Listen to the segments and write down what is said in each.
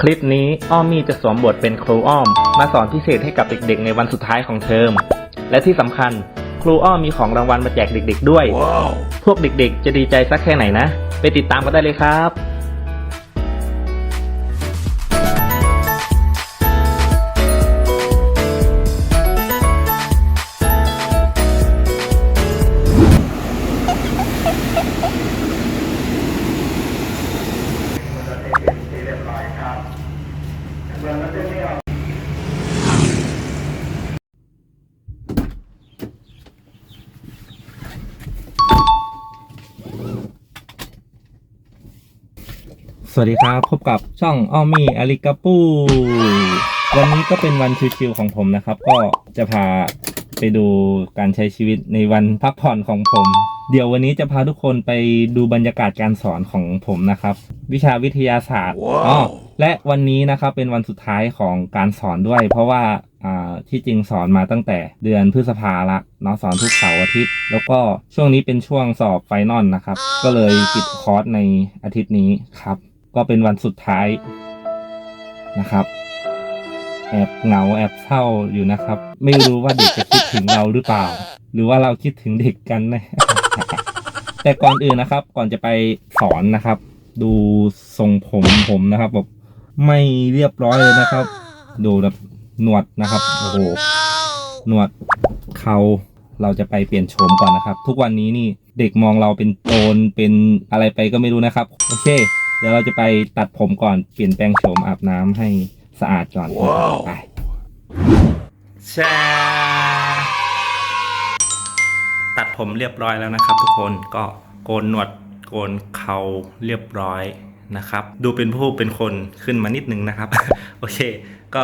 คลิปนี้อ้อมมี่จะสวมบทเป็นครูอ้อม มาสอนพิเศษให้กับเด็กๆ ในวันสุดท้ายของเทอม และที่สำคัญ ครูอ้อมมีของรางวัลมาแจกเด็กๆ ด้วย พวกเด็กๆ จะดีใจสักแค่ไหนนะ ไปติดตามกันได้เลยครับ วัสดีครับ พบกับช่องอ้อมมี่อาริกาปู วันนี้ก็เป็นวันชิวๆของผมนะครับ ก็จะพาไปดูการใช้ชีวิตในวันพักผ่อนของผม เดี๋ยววันนี้จะพาทุกคนไปดูบรรยากาศการสอนของผมนะครับ วิชาวิทยาศาสตร์อ๋อและวันนี้นะครับเป็นวันสุดท้ายของการสอนด้วย เพราะว่าอ่าที่จริงสอนมาตั้งแต่เดือนพฤษภาละเนาะสอนทุกเสาร์อาทิตย์ แล้วก็ช่วงนี้เป็นช่วงสอบไฟนอลนะครับ ก็เลยปิดคอร์สในอาทิตย์นี้ครับ ก็เป็นวันสุดท้ายนะครับ แอบเหงาแอบเศร้าอยู่นะครับ ไม่รู้ว่าเด็กจะคิดถึงเราหรือเปล่า หรือว่าเราคิดถึงเด็กกันนะแต่ก่อนอื่นนะครับ ก่อนจะไปสอนนะครับ ดูทรงผมผมนะครับแบบไม่เรียบร้อยเลยนะครับ ดูแบบหนวดนะครับโอ้โหหนวดเขาเราจะไปเปลี่ยนโฉมก่อนนะครับ ทุกวันนี้นี่เด็กมองเราเป็นโจรเป็นอะไรไปก็ไม่รู้นะครับ โอเค เดี๋ยวเราจะไปตัดผมก่อนเปลี่ยนแปลงโฉมอาบน้ำให้สะอาดก่อนไปแชตัดผมเรียบร้อยแล้วนะครับ ทุกคนก็โกนหนวดโกนเขาเรียบร้อยนะครับ ดูเป็นผู้เป็นคนขึ้นมานิดนึงนะครับ โอเค ก็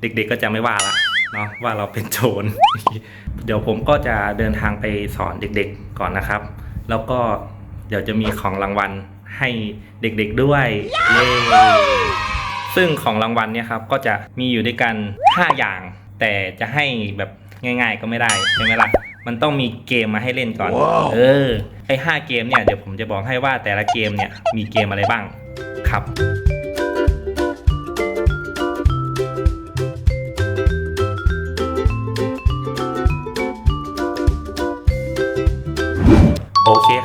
เด็กๆก็จะไม่ว่าละเนาะว่าเราเป็นโจร เดี๋ยวผมก็จะเดินทางไปสอนเด็กๆก่อนนะครับ แล้วก็เดี๋ยวจะมีของรางวัล ให้เด็กๆด้วยเย้ซึ่งของรางวัลเนี่ยครับก็จะมีอยู่ด้วยกัน 5 อย่าง แต่จะให้แบบง่าย ๆ ก็ไม่ได้ใช่ไหมล่ะมันต้องมีเกมมาให้เล่นก่อนเออไอ้ห้าเกมเนี่ยเดี๋ยวผมจะบอกให้ว่าแต่ละเกมเนี่ยมีเกมอะไรบ้างครับ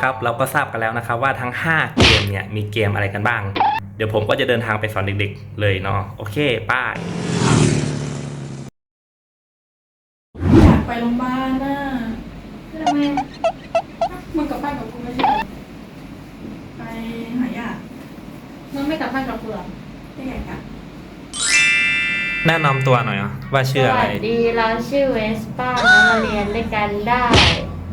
โอเคครับเราก็ทราบกันแล้วนะครับว่าทั้ง 5 เกมเนี่ยมีเกมอะไรกันบ้าง เดี๋ยวผมก็จะเดินทางไปสอนเด็กๆ เลยเนาะโอเคป้ายอยากไปโรงพยาบาลน่ะทำไมมึงกลับบ้านกับกูไม่ใช่เหรอไปหาญาติมึงไม่กลับบ้านกับกูเหรอได้ไงกันแนะนำตัวหน่อยอะว่าชื่ออะไร สวัสดีเราชื่อเวสป้านะมาเรียนด้วยกันได้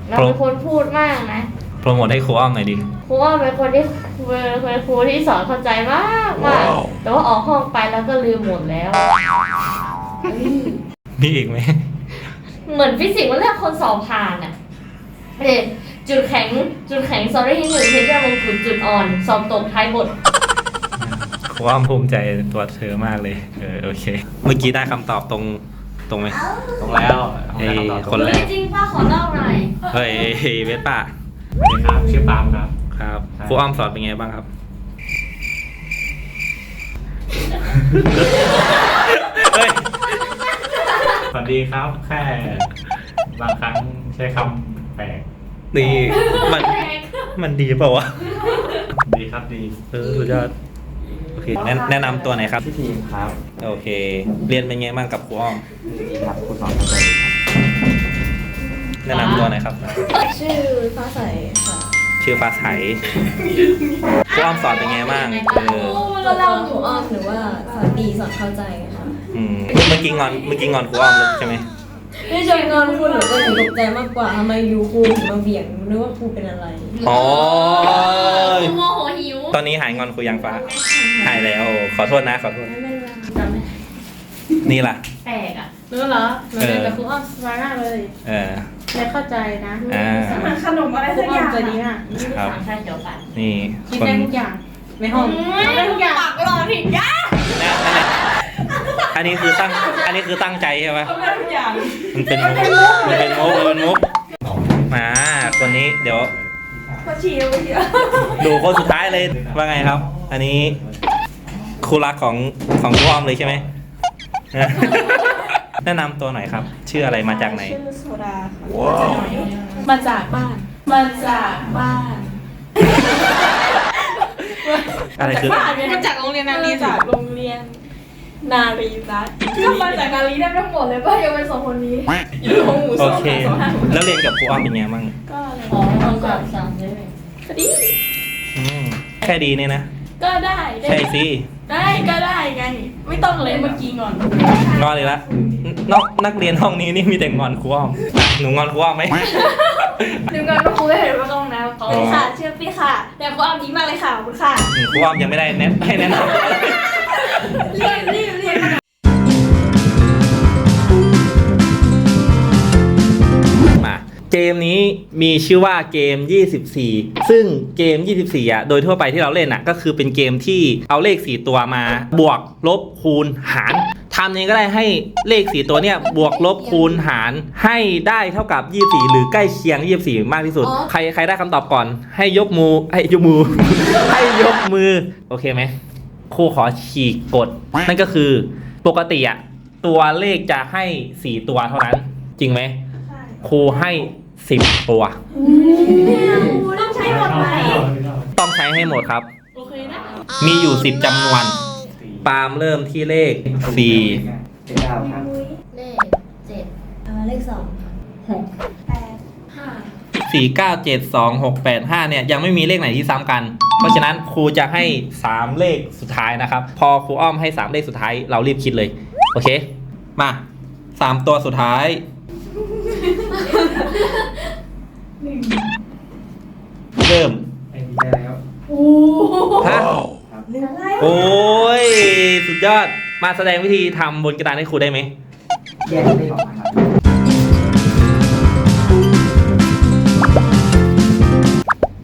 เราเป็นคนพูดมากนะ โปรโมทให้ครูอ้อมหน่อยดิ ครูว่าเป็นคนที่เป็นครูที่สอนเข้าใจมากมากแต่ว่าออกห้องไปแล้วก็ลืมหมดแล้ว มีอีกไหม เหมือนฟิสิกส์มันเลือกคนสอบผ่านอะเด็จุดแข็งจุดแข็งสอรี่ที่หนึ่งเพชรมงกุฎจุดอ่อน สอบตกท้ายบทครูอ้อมภูมิใจตัวเธอมากเลย เออโอเค เมื่อกี้ได้คำตอบตรงตรงไหมตรงแล้วเอ้ยคนแรกจริงป้าขอเล่าหน่อยเฮ้ยเวสป้า สวัสดีครับชื่อปาล์มครับ ครับใช่ครูอ้อมสอนเป็นไงบ้างครับ เฮ้ยสวัสดีครับ แค่บางครั้งใช้คำแปลกนี่มันมันดีเปล่าวะดีครับดีเออสุดยอดโอเคแนะแนะนำตัวหน่อยครับ พี่ทีมครับโอเค เรียนเป็นไงบ้างกับครูอ้อม ดีครับคุณสอนเข้าใจดีครับ แนะนำตัวหน่อยครับ ชื่อฟ้าใสค่ะชื่อฟ้าใสครูอ้อมสอนเป็นไงบ้างเออเราเล่าหนูอ้อมหรือว่าสอนดีสอนเข้าใจค่ะอืมเมื่อกี้งอนเมื่อกี้งอนครูอ้อมแล้วใช่ไหมไม่ใช่งอนคุณหนูก็ถึงตกใจมากกว่าทำไมยูครูถึงมาเบี่ยงหนูนึกว่าครูเป็นอะไรอ๋อโมโหหิวตอนนี้หายงอนครูยังฟ้าหายแล้วขอโทษนะขอโทษ นี่ล่ะแปลกอะรู้เหรอหนูเรียนกับครูอ้อมสบายมากเลย เออ เลยเข้าใจนะอ่ามันขนมอะไรครูสักอ้ออมย่างใจดีมากครับสามชาติเดียวกันนี่คิดคนได้ทุกอย่างในห้องทำได้ทุกอย่าง ปากหลอนอีกย่านะนั่นแหละอันนี้คือตั้ง อันนี้คือตั้งใจใช่ไหม ทำได้ทุกอย่าง มันเป็นมุก มันเป็นมุกมันเป็นมุกมาคนนี้เดี๋ยว ก็ชี้ไปเยอะดูคนสุดท้ายเลยว่าไงครับ อันนี้คคู่รักของของครูอ้อมเลยใช่ไหม แนะนำตัวหน่อยครับ ชื่ออะไรมาจากไหน ชื่อ โซดาค่ะมาจากบ้าน มาจากบ้านอะไรคือมาจากโรงเรียนนารีจากโรงเรียน นารีรัตน์ก็มาจากนารีได้ทั้งหมดเลยป่ะยังเป็นสองคนนี้อยู่ห้องหมูโอสองเค สองห้าแล้วเรียนกับครูอ้อมเป็นไงบ้างก็อะไรอ๋อทำก่อนสั่งเลยก็ดีอืมแค่ดีเนี่ยนะ ก็ได้ได้ ใช่สิได้ก็ได้ไง ไม่ต้องเลยเมื่อกี้ก่อน งอนเลยละนอกนักเรียนห้องนี้นี่มีแต่งอนครูอ้อมอะหนูงอนครูอ้อมไหม หนึ่งก่อนก็ครูไม่เห็นว่าต้องนะขอบคุณค่ะอ๋อเชื่อพี่ค่ะ แต่ครูอ้อมดีมากเลยค่ะขอบคุณค่ะอืมครูอ้อมยังไม่ได้แนะให้แนะนำ เกมนี้มีชื่อว่าเกม 24 ซึ่งเกม 24 อะ โดยทั่วไปที่เราเล่นอะ ก็คือเป็นเกมที่เอาเลข 4 ตัวมา บวกลบคูณหารทำยังไงก็ได้ให้เลข 4 ตัวเนี้ยบวกลบคูณหารให้ได้เท่ากับ 24 หรือใกล้เคียง 24 มากที่สุด ใครใครได้คำตอบก่อน ให้ยกมือให้ยกมือ ให้ยกมือ โอเคไหมครูขอฉีกกฎนั่นก็คือปกติอะตัวเลขจะให้ 4 ตัวเท่านั้น จริงไหม ครูให้สิบตัวต้องใช้หมดไหมต้องใช้ให้หมดครับ โอเคนะ มีอยู่สิบจำนวน ปาล์มเริ่มที่เลขสี่เลขเก้าครับเลขเจ็ดอ่าเลขสองห้าสี่เก้าเจ็ดสองหกแปดห้าเนี่ยยังไม่มีเลขไหนที่ซ้ำกัน เพราะฉะนั้นครูจะให้สามเลขสุดท้ายนะครับ พอครูอ้อมให้สามเลขสุดท้ายเรารีบคิดเลย โอเค มาสามตัวสุดท้าย เริ่มไอ้นี่ได้แล้วฮะครับโอ้ย สุดยอด มาแสดงวิธีทำบนกระดานให้ครูได้ไหม แยกเลขออกมาครับ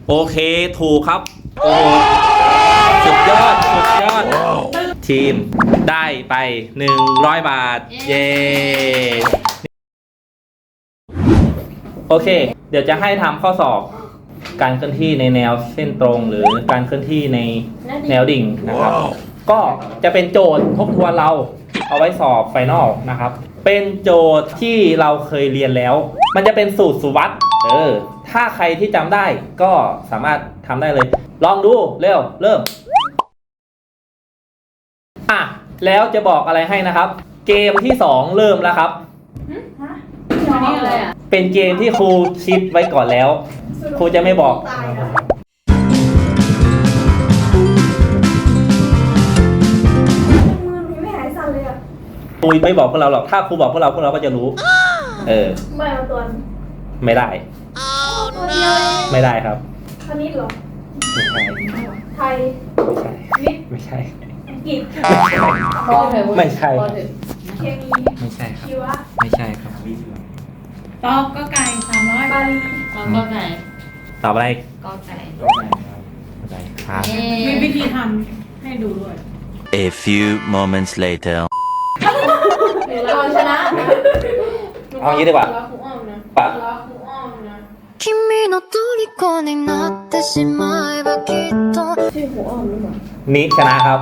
โอเค ถูกครับ โอ้สุดยอด สุดยอด ทีมได้ไป 100 บาท เย้ โอเค เดี๋ยวจะให้ทำข้อสอบ การเคลื่อนที่ในแนวเส้นตรงหรือการเคลื่อนที่ในแนวดิ่งนะครับ ก็จะเป็นโจทย์ทบทวนเราเอาไว้สอบไฟนอลนะครับ เป็นโจทย์ที่เราเคยเรียนแล้ว มันจะเป็นสูตรสุวัสด์เออ ถ้าใครที่จำได้ก็สามารถทำได้เลย ลองดูเร็วเริ่ม อะ แล้วจะบอกอะไรให้นะครับ เกมที่ 2 เริ่มแล้วครับ อันนี้อะไรอะเป็นเกมที่ครูคิดไว้ก่อนแล้ว ครูจะไม่บอกไม่หายสั่นเลยอะครูไม่บอกพวกเราหรอก ถ้าครูบอกพวกเราพวกเราก็จะรู้ เออ ไม่เอาตัวไม่ได้ ตัวเดียวเองไม่ได้ครับ คณิตเหรอไม่ใช่ไทยไม่ใช่ อังกฤษไม่ใช่พอเถอะไม่ใช่ พอเถอะเคมี ไม่ใช่ครับ ชีวะ ไม่ใช่ครับ ตอบก็ไก่สามร้อย บาลี กอไก่ ตอบอะไร กอไก่ ก็ได้ครับ ครับ เอ๊ มี ะ วิธีทำให้ดูด้วย A few moments later. เราชนะ เอางี้ดีกว่า แล้วครูอ้อมนะ ปะ แล้วครูอ้อมนะ 君の虜になってしまえばきっと นิชนะครับ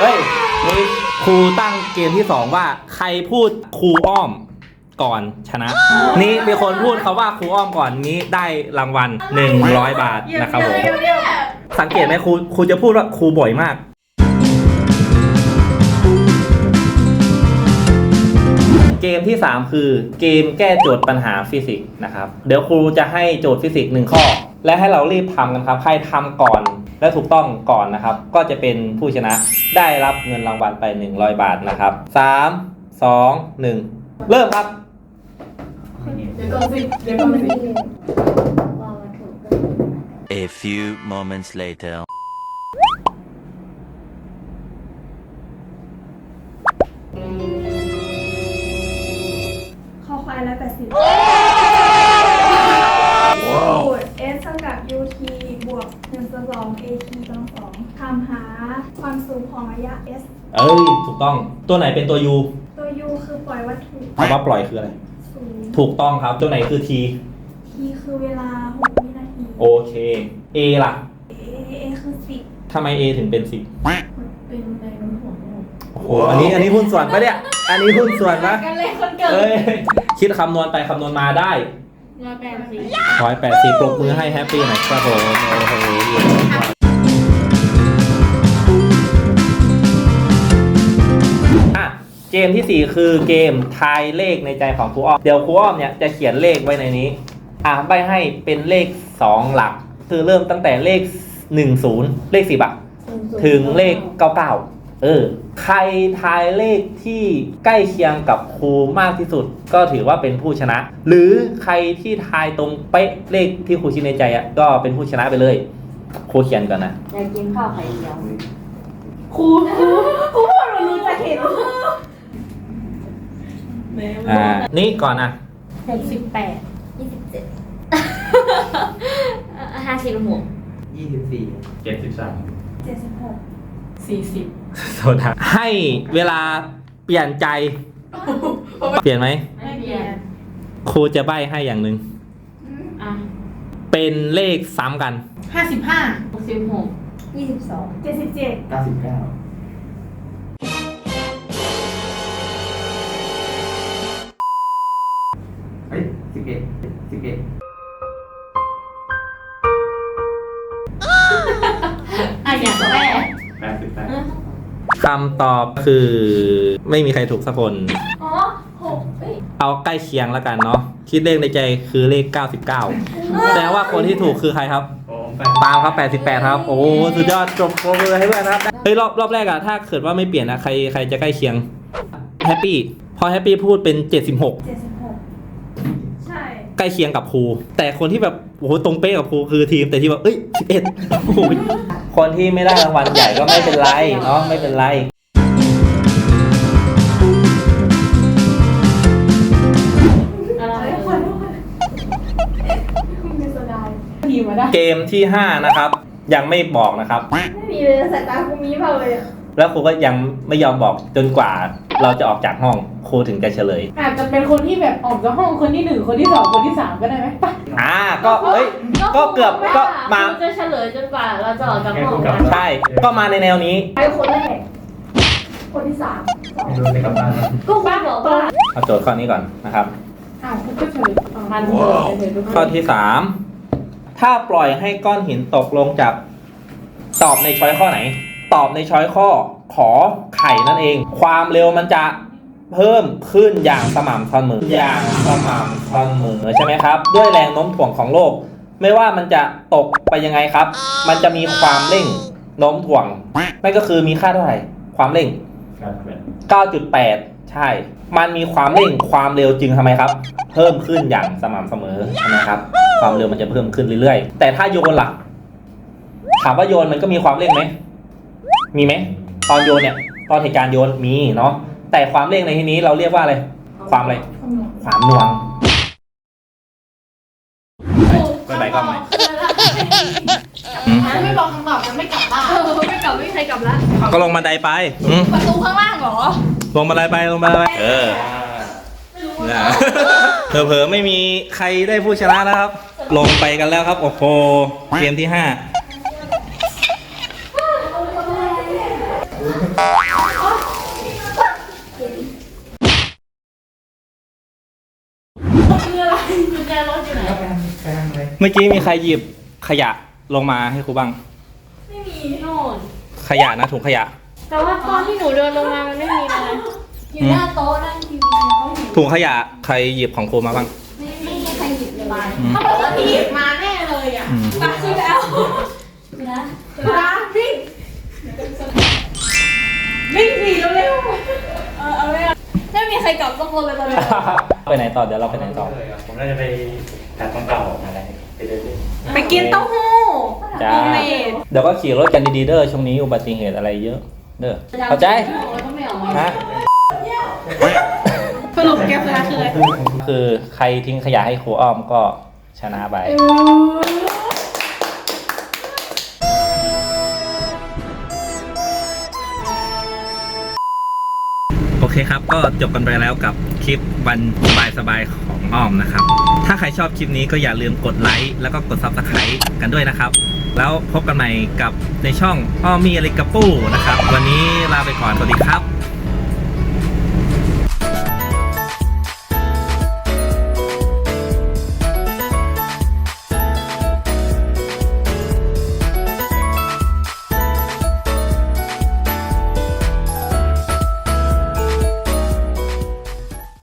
เฮ้ยนี่ครูตั้งเกมที่สองว่า ใครพูดครูอ้อม ก่อนชนะ นี่มีคนพูดคาว่าครูอ้อมก่อนนี้ได้รางวัล 100 บาทนะครับผมสังเกตไหมครูครูจะพูดว่าครูบ่อยมากเกมที่ 3 คือเกมแก้โจทย์ปัญหาฟิสิกส์นะครับ เดี๋ยวครูจะให้โจทย์ฟิสิกส์หนึ่งข้อ และให้เรารีบทำกันครับ ใครทำก่อนและถูกต้องก่อนนะครับ ก็จะเป็นผู้ชนะได้รับเงินรางวัลไป 100 บาทนะครับ 3 2 1 เริ่มครับ เดี๋ยวก่อนสิเดี๋ยวก่อนสิ A few moments later. ข้อควายร้อยแปดสิบสูตร s เท่ากับ ut บวก1ส่วน2 at กำลังสองทำหาความสูงของระยะ s เอ้ย ถูกต้อง ตัวไหนเป็นตัว u ตัว u คือปล่อยวัตถุคำว่าปล่อยคืออะไรสูง ถูกต้องครับ ตัวไหนคือ t t คือเวลา6วินาที โอเค a ล่ะ a a คือทำไม A ถึงเป็นสิบเป็นในน้ำหัวโอ้โหอันนี้อันนี้หุ้นส่วนปะเนี่ย อันนี้หุ้นส่วนปะกันเลยคนเกิดเอ้ยคิดคำนวณไปคำนวณมาได้ร้อยแปดสิบ ร้อยแปดสิบปรบมือให้แฮปปี้หน่อยครับผมโอ้โห เกมที่สี่คือเกมทายเลขในใจของครูอ้อม เดี๋ยวครูอ้อมเนี่ยจะเขียนเลขไว้ในนี้ อะใบให้เป็นเลขสองหลัก คือเริ่มตั้งแต่เลขหนึ่งศูนย์เลขสิบอะถึงเลข 99 เออ ใครทายเลขที่ใกล้เคียงกับครูมากที่สุด ก็ถือว่าเป็นผู้ชนะ หรือใครที่ทายตรงเป๊ะเลขที่ครูคิดในใจอะก็เป็นผู้ชนะไปเลยครูเขียนก่อนนะอยากกินข้าวไข่เจียวครูครูครูพูดมันรู้จะเห็น อ่า นี่ก่อนนะหกสิบแปดยี่สิบเจ็ดห้าสิบหกยี่สิบสี่เจ็ดสิบสามเจ็ดสิบหกสี่สิบโซดาให้เวลาเปลี่ยนใจ เปลี่ยนไหมไม่เปลี่ยนครูจะใบ้ให้อย่างหนึ่งอะเป็นเลขซ้ำกันห้าสิบห้าหกสิบหกยี่สิบสองเจ็ดสิบเจ็ดเก้าสิบเก้า คำตอบคือไม่มีใครถูกสักคน อ๋อหกเอ้ยเอาใกล้เคียงแล้วกันเนาะคิดเลขในใจคือเลข 99 แต่ว่าคนที่ถูกคือใครครับโอ้แปดปาล์มครับ 88 ครับ โอ้โหสุดยอดจบโปรบมือให้เพื่อนครับเฮ้ยรอบรอบแรกอะถ้าเกิดว่าไม่เปลี่ยนนะใครใครจะใกล้เคียงแฮปปี้พอแฮปปี้พูดเป็น 76 เจ็ดสิบหกใช่ ใกล้เคียงกับครู แต่คนที่แบบโอ้โหตรงเป๊ะกับครูคือทีมแต่ที่แบบเอ้ย 11โอ้โห คนที่ไม่ได้รางวัลใหญ่ก็ไม่เป็นไรเนาะไม่เป็นไรอะไรทีมาได้เกมที่ 5 นะครับ ยังไม่บอกนะครับ ไม่มีเลยสายตาครูมีเปล่าเลยอะแล้วครูก็ยังไม่ยอมบอกจนกว่า เราจะออกจากห้องครูถึงจะเฉลย อาจจะเป็นคนที่แบบออกจากห้องคนที่หนึ่งคนที่สองคนที่สามก็ได้ไหมไปอ่าก็เอ้ย ก็เกือบก็มาเรจะเฉลยจนกว่าเราจะออกจากห้องใช่ ก็มาในแนวนี้ ไปคนแรกคนที่สามไม่รู้เลยกลับบ้านแล้วก็บ้าบอกว่าเอาโจทย์ข้อนี้ก่อนนะครับ อ้าวคุณก็เฉลยอ๋อมันเฉลยทุกข้อที่สามถ้าปล่อยให้ก้อนหินตกลงจากตอบในช้อยข้อไหน ตอบในช้อยข้อขอไข่นั่นเอง ความเร็วมันจะเพิ่มขึ้นอย่างสม่ำเสมออย่างสม่ำเสมอใช่ไหมครับ ด้วยแรงโน้มถ่วงของโลก ไม่ว่ามันจะตกไปยังไงครับ มันจะมีความเร่งโน้มถ่วงนั่นก็คือมีค่าเท่าไหร่ความเร่งครับแปด9.8 ใช่ มันมีความเร่งความเร็วจึงทำไมครับ เพิ่มขึ้นอย่างสม่ำเสมอใช่ไหมครับ ความเร็วมันจะเพิ่มขึ้นเรื่อยๆ แต่ถ้าโยนล่ะ ถามว่าโยนมันก็มีความเร่งไหม มีไหมตอนโยนเนี่ย ตอนเหตุการณ์โยนมีเนาะแต่ความเร่งในที่นี้เราเรียกว่าอะไร ความอะไร ความหน่วงไปไปก็ไหมไม่บอกคำตอบจะไม่กลับบ้านไม่กลับไม่มีใครกลับละก็ลงบันไดไปอืมประตูข้างล่างเหรอ ลงบันไดไปลงบันไดไปเออนะเผลอๆไม่มีใครได้ผู้ชนะแล้วครับ ลงไปกันแล้วครับ โอ้โหเกมที่ห้า เมื่อกี้มีใครหยิบขยะลงมาให้ครูบ้าง ไม่มีโน่นขยะนะถุงขยะ แต่ว่าตอนที่หนูเดินลงมามันไม่มีเลยอยู่หน้าโต๊ะนั่งทีวีเขาเห็นถุงขยะใครหยิบของครูมาบ้าง ไม่ไม่มีใครหยิบเลยอืม เขาบอกว่าหยิบมาแน่เลยอะอืมตักซื้อแล้วนะนะวิ่งวิ่งหนีเร็วๆเออเอาเลย ไม่มีใครกลับสักคนเลยตอนนี้ ไปไหนต่อเดี๋ยวเราไปไหนต่อ ผมน่าจะไปหาของเก่าออกมาอะไรไปเรื่อยไปกินเต้าหู้จ้า โฮมเมดเดี๋ยวก็ขี่รถกันดีๆเด้อช่วงนี้อุบัติเหตุอะไรเยอะ เด้อเข้าใจฮะสรุปแกชนะคืออะไร คือใครทิ้งขยะให้ครูอ้อมก็ชนะไปโอ เคครับ ก็จบกันไปแล้วกับคลิปวันสบายๆของอ้อมนะครับ ถ้าใครชอบคลิปนี้ก็อย่าลืมกดไลค์แล้วก็กด Subscribe กันด้วยนะครับ แล้วพบกันใหม่กับในช่องอ้อมีอะไรกับปู้นะครับ วันนี้ลาไปก่อนสวัสดีครับ